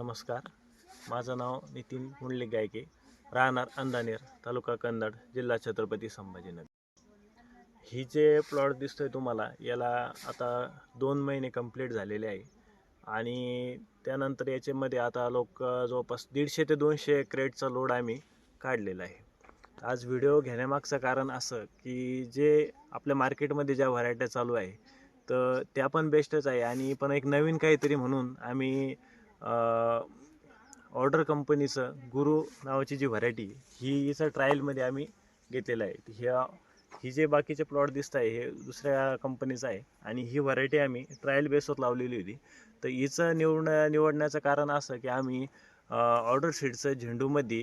नमस्कार. माझं नाव नितीन मुंडले गायके. राहणार अंदानेर तालुका कन्नड जिल्हा छत्रपती संभाजीनगर. ही जे प्लॉट दिसतोय तुम्हाला याला आता दोन महिने कंप्लीट झालेले आहे. आणि त्यानंतर याच्यामध्ये आता लोक जवळपास दीडशे ते दोनशे क्रेटचा लोड आम्ही काढलेला आहे. आज व्हिडिओ घेण्यामागचं कारण असं की जे आपल्या मार्केटमध्ये ज्या व्हरायट्या चालू आहे तर त्या पण बेस्टच आहे. आणि पण एक नवीन काहीतरी म्हणून आम्ही ऑर्डर कंपनीचं गुरु नावाची जी व्हरायटी ही हिचं ट्रायलमध्ये आम्ही घेतलेलं आहे. ह्या ही जे बाकीचे प्लॉट दिसत आहे हे दुसऱ्या कंपनीचं आहे आणि ही व्हरायटी आम्ही ट्रायल बेसवर लावलेली होती. तर हिचं निवड निवडण्याचं कारण असं की आम्ही ऑर्डर शीटचं झेंडूमध्ये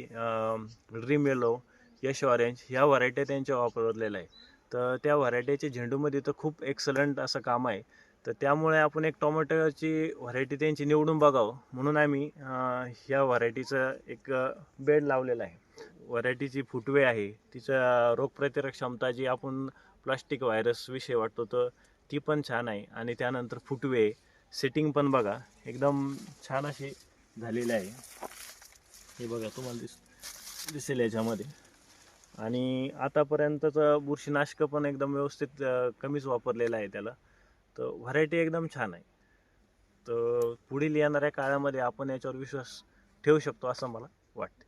ड्रीम येलो यश ऑरेंज ह्या व्हरायट्या त्यांच्या वापरलेल्या आहे. तर त्या व्हरायटीचे झेंडूमध्ये तर खूप एक्सलंट असं काम आहे. तर त्यामुळे आपण एक टोमॅटोची व्हरायटी त्यांची निवडून बघावं. म्हणून आम्ही ह्या व्हरायटीचं एक बेड लावलेलं आहे. व्हरायटीची फुटवे आहे तिचं रोगप्रतिरक क्षमता जी आपण प्लास्टिक व्हायरस विषयी वाटतो तर ती पण छान आहे. आणि त्यानंतर फुटवे सेटिंग पण बघा एकदम छान अशी झालेली आहे. हे बघा तुम्हाला दिस दिसेल याच्यामध्ये. आणि आतापर्यंतचं बुरशीनाशक पण एकदम व्यवस्थित कमीच वापरलेलं आहे त्याला. तर व्हरायटी एकदम छान आहे. तर पुढील येणाऱ्या काळामध्ये आपण याच्यावर विश्वास ठेवू शकतो असं मला वाटतं.